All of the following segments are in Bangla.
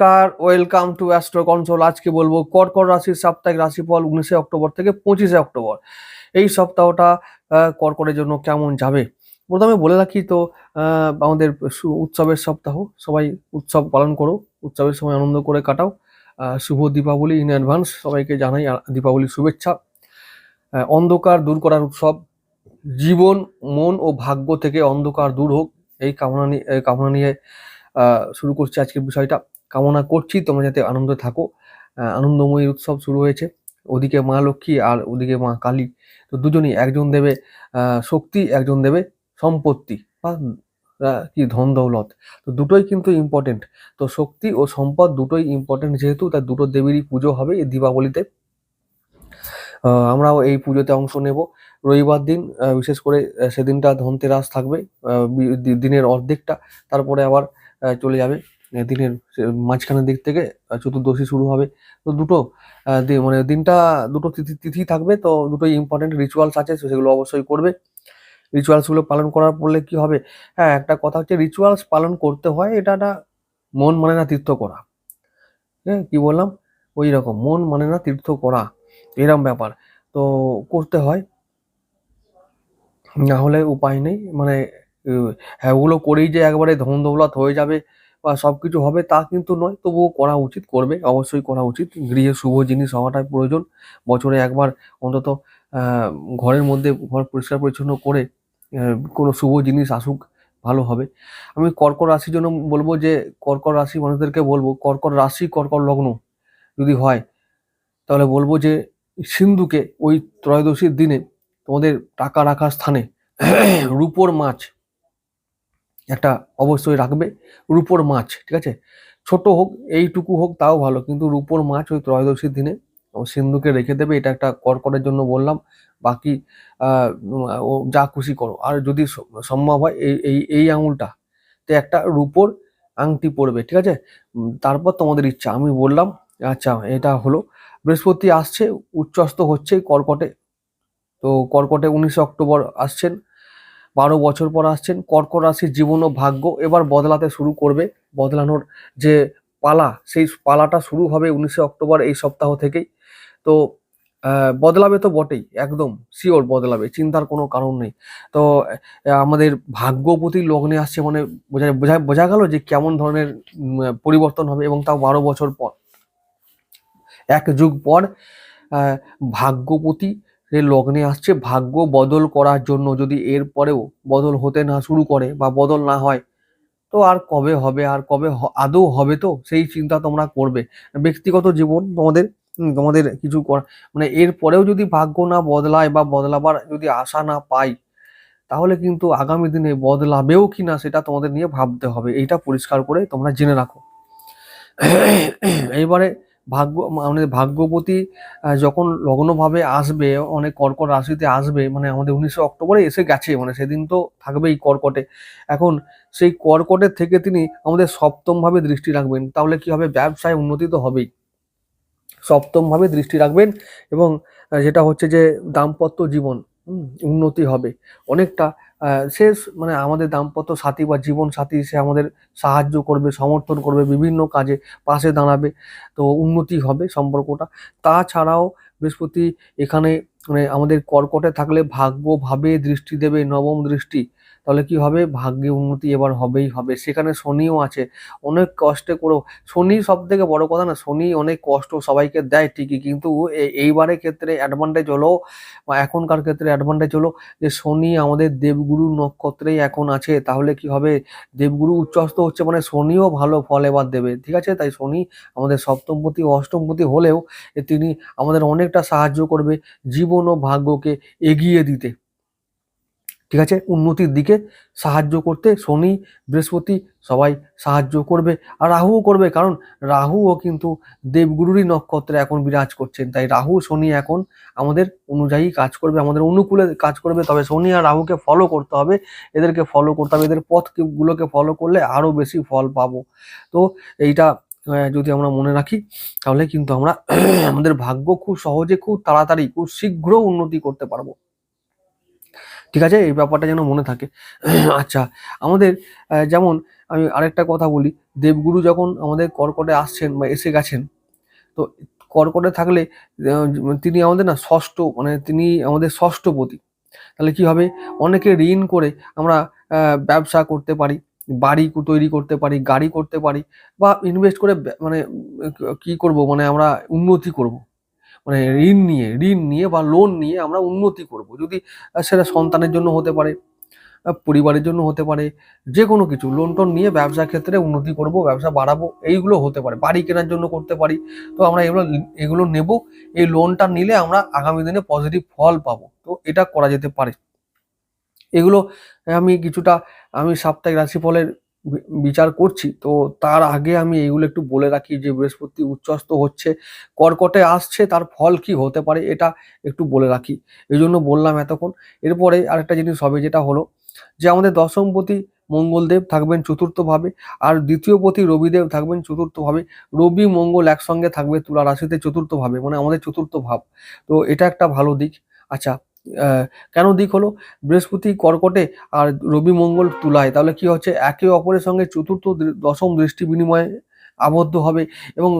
নমস্কার ওয়েলকাম টু অ্যাস্ট্রো কন্ট্রোল আজকে বলব, কর্কট রাশির সাপ্তাহিক রাশিফল উনিশে অক্টোবর থেকে পঁচিশে অক্টোবর। এই সপ্তাহটা কর্কটের জন্য কেমন যাবে? প্রথমে বলে রাখি তো আমাদের উৎসবের সপ্তাহ। সবাই উৎসব পালন করো, উৎসবের সময় আনন্দ করে কাটাও। শুভ দীপাবলি ইন অ্যাডভান্স সবাইকে জানাই দীপাবলির শুভেচ্ছা। অন্ধকার দূর করার উৎসব। জীবন, মন ও ভাগ্য থেকে অন্ধকার দূর হোক। এই কামনা নিয়ে কামনা নিয়ে শুরু করছি আজকের বিষয়টা। কামনা করছি, তোমরা যাতে আনন্দে থাকো। আনন্দময়ী উৎসব শুরু হয়েছে। ওদিকে মা লক্ষ্মী আর ওদিকে মা কালী। তো দুজনই একজন দেবে শক্তি, একজন দেবে সম্পত্তি বা কি ধন দৌলত। তো দুটোই কিন্তু ইম্পর্টেন্ট তো শক্তি ও সম্পদ দুটোই ইম্পর্টেন্ট যেহেতু তার দুটো দেবীরই পুজো হবে এই দীপাবলিতে। আমরাও এই পুজোতে অংশ নেব। রবিবার দিন বিশেষ করে সেদিনটা ধনতেরাস থাকবে দিনের অর্ধেকটা। তারপরে আবার চলে যাবে। দিনের মাঝখানের দিক থেকে চতুর্দশী শুরু হবে। তো দুটো মানে দিনটা, দুটো তিথি থাকবে, তো দুটোই ইম্পর্টেন্ট রিচুয়ালস আছে সেগুলো অবশ্যই করবে। রিচুয়ালসগুলো পালন করার পড়লে কি হবে? হ্যাঁ একটা কথা হচ্ছে রিচুয়ালস পালন করতে হয়, এটা একটা মন মানে না তীর্থ করা। হ্যাঁ কী বললাম? ওই রকম, মন মানে না তীর্থ করা, এরম ব্যাপার। তো করতে হয়, না হলে উপায় নেই মানে হ্যাঁ ওগুলো করেই যে একবারে ধন দৌলত হয়ে যাবে বা সব কিছু হবে তা কিন্তু নয়, তবুও করা উচিত, করবে, অবশ্যই করা উচিত। গৃহে শুভ জিনিস হওয়াটাই প্রয়োজন। বছরে একবার অন্তত ঘরের মধ্যে ঘর পরিষ্কার পরিচ্ছন্ন করে কোনো শুভ জিনিস আসুক, ভালো হবে। আমি কর্কট রাশির জন্য বলব যে কর্কট রাশি মানুষদেরকে বলব কর্কট রাশি কর্কট লগ্ন যদি হয়, তাহলে বলব যে, সিন্ধুকে ওই ত্রয়োদশীর দিনে তোমাদের টাকা রাখার স্থানে, রূপোর মাছ একটা অবশ্যই রাখবে। রূপোর মাছ, ঠিক আছে? ছোট হোক, এইটুকু হোক, তাও ভালো। কিন্তু রূপোর মাছ ওই ত্রয়োদশীর দিনে সিন্ধুকে রেখে দেবে, এটা একটা কর্কটের জন্য বললাম। বাকি ও যা খুশি করো। আর যদি সম্ভব হয়, এই এই এই আঙুলটা তে একটা রূপোর আংটি পড়বে ঠিক আছে? তারপর তোমাদের ইচ্ছা, আমি বললাম আচ্ছা এটা হলো। বৃহস্পতি আসছে, উচ্চস্ত হচ্ছে কর্কটে। তো কর্কটে উনিশে অক্টোবর আসছেন। বারো বছর পর আসছেন। কর্কট রাশির জীবন ও ভাগ্য এবার বদলাতে শুরু করবে। বদলানোর যে পালা, সেই পালাটা শুরু হবে উনিশে অক্টোবর এই সপ্তাহ থেকেই। তো বদলাবে তো বটেই, একদম শিওর বদলাবে, চিন্তার কোনো কারণ নেই। তো আমাদের ভাগ্যপতি লগ্নে আসছে মানে বোঝা বোঝা বোঝা গেল যে কেমন ধরনের পরিবর্তন হবে এবং তাও বারো বছর পর। এক যুগ পর ভাগ্যপতি লগ্নে আসছে, ভাগ্য বদল করার জন্য যদি এর পরেও বদল হতে না শুরু করে বা বদল না হয়, তো আর কবে হবে? আর কবে আদৌ হবে তো? সেই চিন্তা তোমরা করবে। ব্যক্তিগত জীবন তোমাদের তোমাদের কিছু কর মানে এর পরেও যদি ভাগ্য না বদলায় বা বদলাবার যদি আশা না পাই, তাহলে কিন্তু আগামী দিনে বদলাবেও কি না সেটা তোমাদের নিয়ে ভাবতে হবে। এইটা পরিষ্কার করে তোমরা জেনে রাখো। এইবারে ভাগ্য ভাগ্যবতী আহ, যখন লগ্নভাবে আসবে অনেক কর্কট রাশিতে আসবে মানে আমাদের উনিশে অক্টোবরে এসে গেছে মানে সেদিন তো থাকবেই কর্কটে। এখন সেই কর্কটের থেকে তিনি আমাদের সপ্তমভাবে দৃষ্টি রাখবেন তাহলে কি হবে? ব্যবসায় উন্নতি তো হবেই। সপ্তমভাবে দৃষ্টি রাখবেন এবং যেটা হচ্ছে যে দাম্পত্য জীবন। উন্নতি হবে। অনেকটা সে মানে আমাদের দাম্পত্য সাথী বা জীবন সাথী, সে আমাদের সাহায্য করবে, সমর্থন করবে, বিভিন্ন কাজে পাশে দাঁড়াবে, তো উন্নতি হবে সম্পর্কটা। তাছাড়াও বৃহস্পতি এখানে মানে আমাদের কর্কটে থাকলে ভাগ্যভাবে দৃষ্টি দেবে, নবম দৃষ্টি। তাহলে কি হবে? ভাগ্যে উন্নতি এবার হবেই হবে। সেখানে শনিও আছে। অনেক কষ্টে করেও, শনি সব থেকে বড় কথা না, শনি অনেক কষ্ট সবাইকে দেয় ঠিকই, কিন্তু এইবারের ক্ষেত্রে অ্যাডভান্টেজ হলো, বা এখনকার ক্ষেত্রে অ্যাডভান্টেজ হলো যে শনি আমাদের দেবগুরু নক্ষত্রেই এখন আছে। তাহলে কি হবে? দেবগুরু উচ্চস্ত হচ্ছে মানে শনিও ভালো ফল এবার দেবে। ঠিক আছে? তাই শনি আমাদের সপ্তমপতি, অষ্টমপতি হলেও তিনি আমাদের অনেকটা সাহায্য করবে জীবন ও ভাগ্যকে এগিয়ে দিতে। ঠিক আছে? উন্নতির দিকে সাহায্য করতে শনি, বৃহস্পতি সবাই সাহায্য করবে আর রাহুও করবে কারণ রাহুও কিন্তু দেবগুরুরই নক্ষত্রে এখন বিরাজ করছেন। তাই রাহু, শনি এখন আমাদের অনুযায়ী কাজ করবে, আমাদের অনুকূলে কাজ করবে। তবে শনি আর রাহুকে ফলো করতে হবে, এদেরকে ফলো করতে হবে, এদের পথ গুলোকে ফলো করলে আরও বেশি ফল পাবো। তো এইটা যদি আমরা মনে রাখি, তাহলে কিন্তু আমরা আমাদের ভাগ্য খুব সহজে খুব তাড়াতাড়ি, খুব শীঘ্র উন্নতি করতে পারব। ঠিক আছে? এই ব্যাপারটা যেন মনে থাকে। আচ্ছা আমাদের যেমন আমি আরেকটা কথা বলি, দেবগুরু যখন আমাদের কর্কটে আসছেন বা এসে গেছেন, তো কর্কটে থাকলে তিনি আমাদের না ষষ্ঠ মানে তিনি আমাদের ষষ্ঠপতি তাহলে কি হবে? অনেকে ঋণ করে আমরা ব্যবসা করতে পারি, বাড়ি তৈরি করতে পারি, গাড়ি করতে পারি, বা ইনভেস্ট করে মানে কি করব? মানে আমরা উন্নতি করব। মানে ঋণ নিয়ে ঋণ নিয়ে বা লোন নিয়ে আমরা উন্নতি করব। যদি সেটা সন্তানের জন্য হতে পারে পরিবারের জন্য হতে পারে যে কোনো কিছু লোন টোন নিয়ে ব্যবসা ক্ষেত্রে উন্নতি করব, ব্যবসা বাড়াবো, এইগুলো হতে পারে। বাড়ি কেনার জন্য করতে পারি। তো আমরা এগুলো এগুলো নেব। এই লোনটা নিলে আমরা আগামী দিনে পজিটিভ ফল পাবো। তো এটা করা যেতে পারে। এগুলো আমি কিছুটা, আমি সাপ্তাহিক রাশিফলের বিচার করছি। তো তার আগে আমি এগুলো একটু বলে রাখি যে, বৃহস্পতি উচ্চস্ত হচ্ছে, কর্কটে আসছে, তার ফল কি হতে পারে এটা একটু বলে রাখি। এই জন্য বললাম এতক্ষণ। এরপরে আরেকটা জিনিস হবে যেটা হলো যে, আমাদের দশমপতি মঙ্গলদেব থাকবেন চতুর্থভাবে আর দ্বিতীয় পতি রবিদেব থাকবেন চতুর্থভাবে। রবি, মঙ্গল একসঙ্গে থাকবে তুলা রাশিতে চতুর্থভাবে মানে আমাদের চতুর্থ ভাব। তো এটা একটা ভালো দিক। আচ্ছা কেন দিক হলো? বৃহস্পতি কর্কটে আর রবি মঙ্গল তুলায়। তাহলে কি হচ্ছে? একে অপরের সঙ্গে চতুর্থ দশম দৃষ্টি বিনিময়ে আবদ্ধ হবে এবং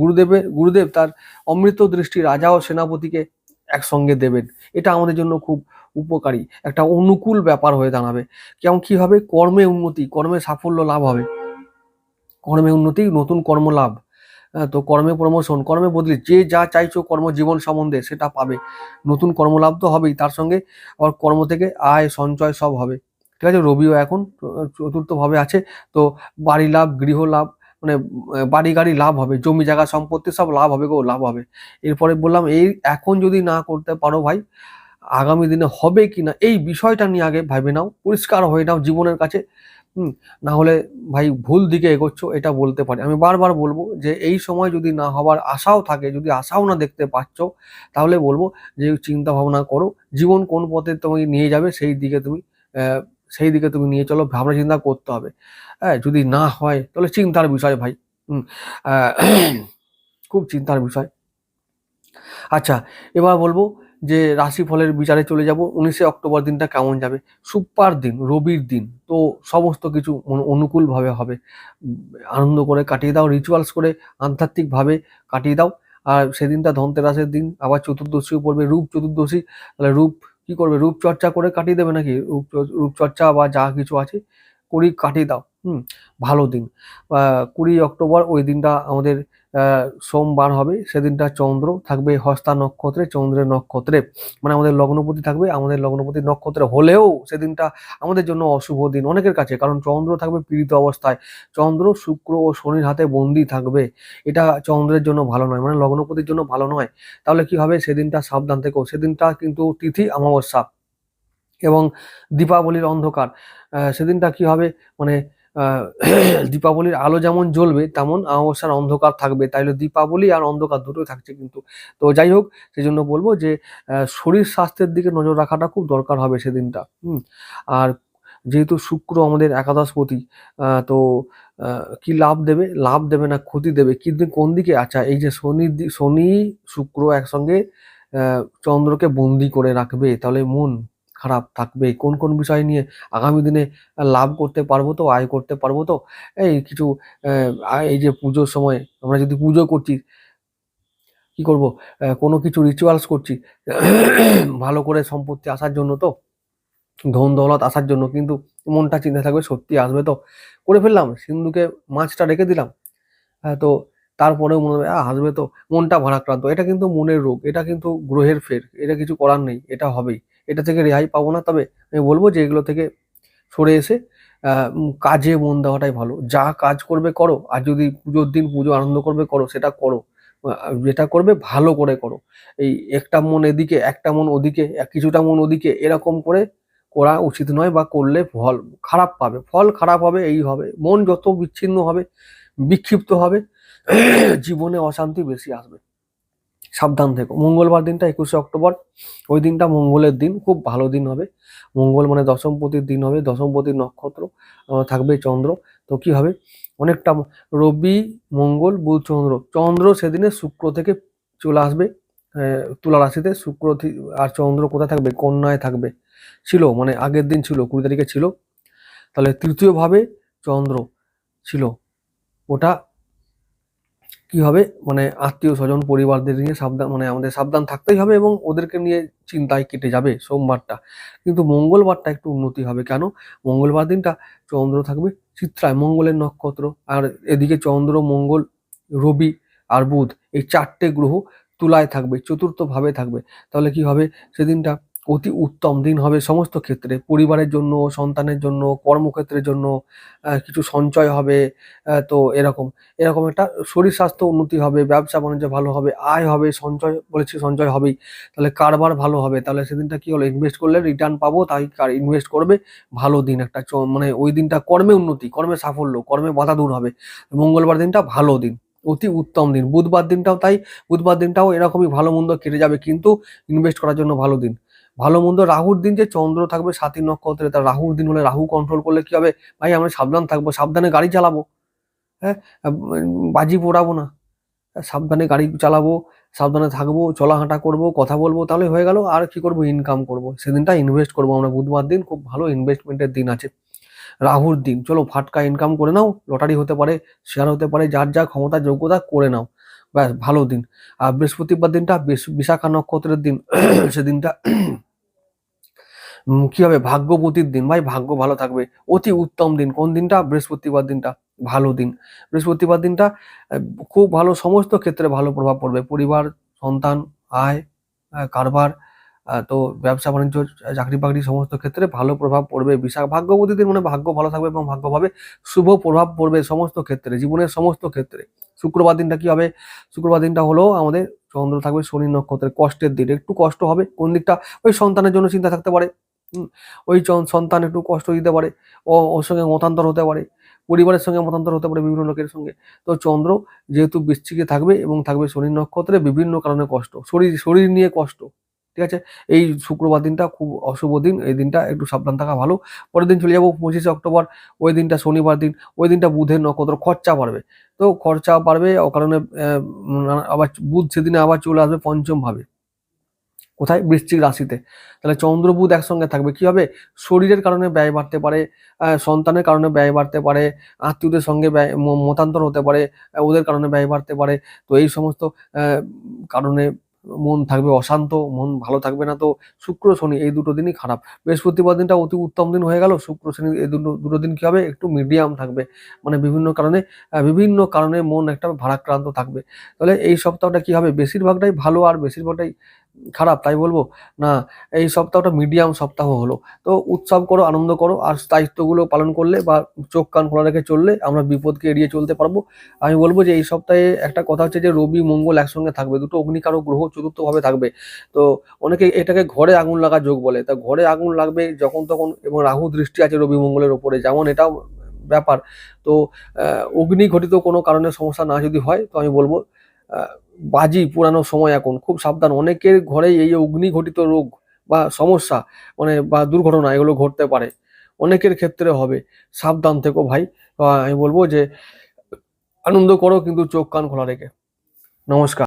গুরুদেবের গুরুদেব তার অমৃত দৃষ্টি রাজা ও সেনাপতিকে একসঙ্গে দেবেন। এটা আমাদের জন্য খুব উপকারী। একটা অনুকূল ব্যাপার হয়ে দাঁড়াবে। কেমন কী হবে? কর্মে উন্নতি কর্মে সাফল্য লাভ হবে। কর্মে উন্নতি নতুন কর্ম লাভ হ্যাঁ, তো কর্মে প্রমোশন কর্মে বদলি, যে যা চাইছো কর্মজীবন সম্বন্ধে সেটা পাবে। নতুন কর্মলাভ তো হবেই, তার সঙ্গে আবার কর্ম থেকে আয়, সঞ্চয় সব হবে। ঠিক আছে, রবিও এখন চতুর্থভাবে আছে, তো বাড়ি লাভ, গৃহ লাভ মানে বাড়ি গাড়ি লাভ হবে, জমি জায়গা সম্পত্তি সব লাভ হবে গো, লাভ হবে। এরপরে বললাম, এই এখন যদি না করতে পারো ভাই, আগামী দিনে হবে কি না, এই বিষয়টা নিয়ে আগে ভাবে নাও, পরিষ্কার হয়ে নাও জীবনের কাছে। হুম, না হলে ভাই ভুল দিকে এগোচ্ছ, এটা বলতে পারি। আমি বারবার বলব যে এই সময় যদি না হওয়ার আশাও থাকে, যদি আশাও না দেখতে পাচ্ছ, তাহলে বলব যে চিন্তা ভাবনা করো। জীবন কোন পথে তোমাকে নিয়ে যাবে, সেই দিকে তুমি সেই দিকে তুমি নিয়ে চলো, ভাবনা চিন্তা করতে হবে। হ্যাঁ যদি না হয়, তাহলে চিন্তার বিষয় ভাই, হুম খুব চিন্তার বিষয়। আচ্ছা এবার বলব যে রাশিফলের বিচারে চলে যাব, উনিশে অক্টোবর দিনটা কেমন যাবে? সুপার দিন, রবির দিন, তো সমস্ত কিছু অনু- অনুকূলভাবে হবে। আনন্দ করে কাটিয়ে দাও রিচুয়ালস করে আধ্যাত্মিকভাবে কাটিয়ে দাও। আর সেদিনটা ধনতেরাসের দিন, আবার চতুর্দশীও পড়বে, রূপ চতুর্দশী। তাহলে রূপ কি করবে? রূপচর্চা করে কাটিয়ে দেবে নাকি? রূপ রূপচর্চা বা যা কিছু আছে করি কাটিয়ে দাও। হুম, ভালো দিন। কুড়ি অক্টোবর ওই দিনটা আমাদের সোমবার হবে, সেদিনটা চন্দ্র থাকবে হস্তা নক্ষত্রে, চন্দ্রের নক্ষত্রে। মানে আমাদের লগ্নপতি থাকবে, আমাদের লগ্নপতি নক্ষত্রে হলেও সেদিনটা আমাদের জন্য অশুভ দিন অনেকের কাছে, কারণ চন্দ্র থাকবে পীড়িত অবস্থায়। চন্দ্র, শুক্র ও শনির হাতে বন্দি থাকবে। এটা চন্দ্রের জন্য ভালো নয় মানে লগ্নপতির জন্য ভালো নয়। তাহলে কি হবে? সেদিনটা সাবধান থেকো। সেদিনটা কিন্তু তিথি অমাবস্যা এবং দীপাবলির অন্ধকার। সেদিনটা কি হবে? মানে দীপাবলির আলো যেমন জ্বলবে, তেমন অমাবস্যার অন্ধকার থাকবে। তাইলে দীপাবলি আর অন্ধকার দুটোই থাকছে কিন্তু। তো যাই হোক সেই জন্য বলব যে শরীর স্বাস্থ্যের দিকে নজর রাখাটা খুব দরকার হবে সেদিনটা। হুম, আর যেহেতু শুক্র আমাদের একাদশপতি তো কি লাভ দেবে? লাভ দেবে না, ক্ষতি দেবে। কিন্তু কোন দিকে? আচ্ছা এই যে শনি শনি, শুক্র একসঙ্গে চন্দ্রকে বন্দি করে রাখবে, তাহলে মন খারাপ থাকবে, কোন কোন বিষয় নিয়ে আগামী দিনে লাভ করতে পারব তো, আয় করতে পারব তো? এই কিছু এই যে পুজোর সময় আমরা যদি পুজো করছি, কি করব? কোনো কিছু রিচুয়ালস করছি, ভালো করে সম্পত্তি আসার জন্য তো, ধন দৌলত আসার জন্য, কিন্তু মনটা চিন্তা থাকবে, সত্যি আসবে তো? করে ফেললাম, সিন্ধুকে মাছটা রেখে দিলাম তো তারপরেও মনে হবে আসবে তো। মনটা ভারাক্রান্ত, এটা কিন্তু মনের রোগ, এটা কিন্তু গ্রহের ফের, এটা কিছু করার নেই, এটা হবেই। এটা থেকে রেহাই পাবো না। তবে আমি বলব যে এগুলো থেকে সরে এসে কাজে মন দেওয়াটাই ভালো। যা কাজ করবে করো, আর যদি পুজোর দিন পুজো আনন্দ করবে করো, সেটা করো। যেটা করবে ভালো করে করো। এই একটা মন এদিকে, একটা মন ওদিকে কিছুটা মন ওদিকে, এরকম করে করা উচিত নয় বা করলে ফল খারাপ পাবে। ফল খারাপ হবে, এই হবে। মন যত বিচ্ছিন্ন হবে, বিক্ষিপ্ত হবে, জীবনে অশান্তি বেশি আসবে। সাবধান থেকো। মঙ্গলবার দিনটা একুশে অক্টোবর, ওই দিনটা মঙ্গলের দিন, খুব ভালো দিন হবে। মঙ্গল মানে দশমপতির দিন হবে দশমপতির নক্ষত্র থাকবে চন্দ্র। তো কি হবে? অনেকটা রবি, মঙ্গল, বুধ, চন্দ্র। চন্দ্র সেদিনে শুক্র থেকে চলে আসবে তুলা রাশিতে। শুক্র আর চন্দ্র কোথায় থাকবে? কন্যায় থাকবে। ছিল মানে আগের দিন ছিল, কুড়ি তারিখে ছিল। তাহলে তৃতীয়ভাবে চন্দ্র ছিল। ওটা কি হবে? মানে আত্মীয় স্বজন, পরিবারদের নিয়ে সাবধান মানে আমাদের সাবধান থাকতেই হবে এবং ওদেরকে নিয়ে চিন্তায় কেটে যাবে সোমবারটা। কিন্তু মঙ্গলবারটা একটু উন্নতি হবে। কেন? মঙ্গলবার দিনটা চন্দ্র থাকবে চিত্রায়, মঙ্গলের নক্ষত্র। আর এদিকে চন্দ্র, মঙ্গল, রবি আর বুধ এই চারটে গ্রহ তুলায় থাকবে, চতুর্থ ভাবে থাকবে। তাহলে কি হবে? সেদিনটা অতি উত্তম দিন হবে সমস্ত ক্ষেত্রে। পরিবারের জন্য, সন্তানের জন্য, কর্মক্ষেত্রের জন্য কিছু সঞ্চয় হবে তো এরকম। এরকম একটা শরীর স্বাস্থ্য উন্নতি হবে, ব্যবসা বাণিজ্য ভালো হবে, আয় হবে, সঞ্চয় বলেছি সঞ্চয় হবেই। তাহলে কারবার ভালো হবে। তাহলে সেদিনটা কি হলো? ইনভেস্ট করলে রিটার্ন পাবো, তাই কার ইনভেস্ট করবে? ভালো দিন একটা মানে ওই দিনটা কর্মে উন্নতি, কর্মে সাফল্য, কর্মে বাধা দূর হবে। মঙ্গলবার দিনটা ভালো দিন, অতি উত্তম দিন। বুধবার দিনটাও তাই, বুধবার দিনটাও এরকমই ভালো মন্দ কেটে যাবে, কিন্তু ইনভেস্ট করার জন্য ভালো দিন। ভালো মন্দ রাহুর দিন যে চন্দ্র থাকবে সাতই নক্ষত্রে তার রাহুর দিন হলে রাহু কন্ট্রোল করলে কি হবে? ভাই, আমরা সাবধান থাকব, সাবধানে গাড়ি চালাবো। হ্যাঁ? বাজি পোড়াবো না। সাবধানে গাড়ি চালাবো, সাবধানে থাকব চলাহাঁটা করব, কথা বলব, তাহলে হয়ে গেল। আর কি করব? ইনকাম করব। সেদিনটা ইনভেস্ট করব আমরা। বুধবার দিন খুব ভালো ইনভেস্টমেন্টের দিন আছে। রাহুর দিন। চলো ফাটকা ইনকাম করে নাও। লটারি হতে পারে শেয়ার হতে পারে, যার যা ক্ষমতা, যোগ্যতা করে নাও। ব্যাস, ভালো দিন। আর বৃহস্পতিবার দিনটা বিশাখা নক্ষত্রের দিন। সেদিনটা কি হবে? ভাগ্যবতীর দিন। ভাই, ভাগ্য ভালো থাকবে। অতি উত্তম দিন। কোন দিনটা? বৃহস্পতিবার দিনটা। ভালো দিন। বৃহস্পতিবার দিনটা খুব ভালো, সমস্ত ক্ষেত্রে ভালো প্রভাব পড়বে। পরিবার, সন্তান, আয় কারবার তো ব্যবসা, বাণিজ্য, চাকরি, বাকরি সমস্ত ক্ষেত্রে ভালো প্রভাব পড়বে। বিশাখ ভাগ্যবতী দিন মানে ভাগ্য ভালো থাকবে এবং ভাগ্যভাবে শুভ প্রভাব পড়বে সমস্ত ক্ষেত্রে, জীবনের সমস্ত ক্ষেত্রে। শুক্রবার দিনটা কি হবে? শুক্রবার দিনটা হলো আমাদের চন্দ্র থাকবে শনি নক্ষত্রের কষ্টের দিন। একটু কষ্ট হবে। কোন দিকটা? ওই সন্তানের জন্য চিন্তা থাকতে পারে। ওই সন্তান একটু কষ্ট দিতে পারে ওর সঙ্গে মতান্তর হতে পারে, পরিবারের সঙ্গে মতান্তর হতে পারে বিভিন্ন লোকের সঙ্গে। তো চন্দ্র যেহেতু বৃশ্চিকে থাকবে এবং থাকবে শনি নক্ষত্রে বিভিন্ন কারণে কষ্ট, শরীর শরীর নিয়ে কষ্ট, ঠিক আছে? এই শুক্রবার দিনটা খুব অশুভ দিন, এই দিনটা একটু সাবধান থাকা ভালো। পরের দিন চলে যাব পঁচিশে অক্টোবর, ওই দিনটা শনিবার দিন, ওই দিনটা বুধের নক্ষত্র খরচা বাড়বে। তো খরচা বাড়বে ও কারণে আবার বুধ সেদিনে আবার চলে আসবে পঞ্চম ভাবে। কোথায়? বৃশ্চিক রাশিতে। তাহলে চন্দ্র বুধ একসঙ্গে থাকবে। কি হবে? শরীরের কারণে ব্যয় বাড়তে পারে সন্তানের কারণে ব্যয় বাড়তে পারে, আত্মীয়দের সঙ্গে ব্যয় মতান্তর হতে পারে, ওদের কারণে ব্যয় বাড়তে পারে। তো এই সমস্ত কারণে মন থাকবে অশান্ত, মন ভালো থাকবে না তো শুক্র, শনি এই দুটো দিনই খারাপ। বৃহস্পতিবার দিনটা অতি উত্তম দিন হয়ে গেল, শুক্র, শনি এই দুটো দুটো দিন কি হবে? একটু মিডিয়াম থাকবে। মানে বিভিন্ন কারণে বিভিন্ন কারণে মন একটা ভারাক্রান্ত থাকবে। তাহলে এই সপ্তাহটা কি হবে? বেশিরভাগটাই ভালো আর বেশিরভাগটাই খারাপ, তাই বলব? না, এই সপ্তাহটা মিডিয়াম সপ্তাহ হলো। তো উৎসব করো, আনন্দ করো, আর দায়িত্বগুলো পালন করলে বা চোখ কান খোলা রেখে চললে আমরা বিপদকে এড়িয়ে চলতে পারব। আমি বলব যে এই সপ্তাহে একটা কথা হচ্ছে যে রবি, মঙ্গল একসঙ্গে থাকবে। দুটো অগ্নিকারক গ্রহ চতুর্থভাবে থাকবে। তো অনেকে এটাকে ঘরে আগুন লাগা যোগ বলে। তা ঘরে আগুন লাগবে যখন তখন এবং রাহু দৃষ্টি আছে রবি, মঙ্গলের ওপরে যেমন এটাও ব্যাপার। তো অগ্নি ঘটিত কোনো কারণে সমস্যা না যদি হয়, তো আমি বলব বাজি পুরানো সময় এখন, খুব সাবধান। অনেকের ঘরে এই অগ্নি ঘটিত রোগ বা সমস্যা মানে বা দুর্ঘটনা এগুলো ঘটতে পারে। অনেকের ক্ষেত্রে হবে। সাবধান থেকো ভাই। আমি বলব যে আনন্দ করো কিন্তু চোখ কান খোলা রেখে। নমস্কার।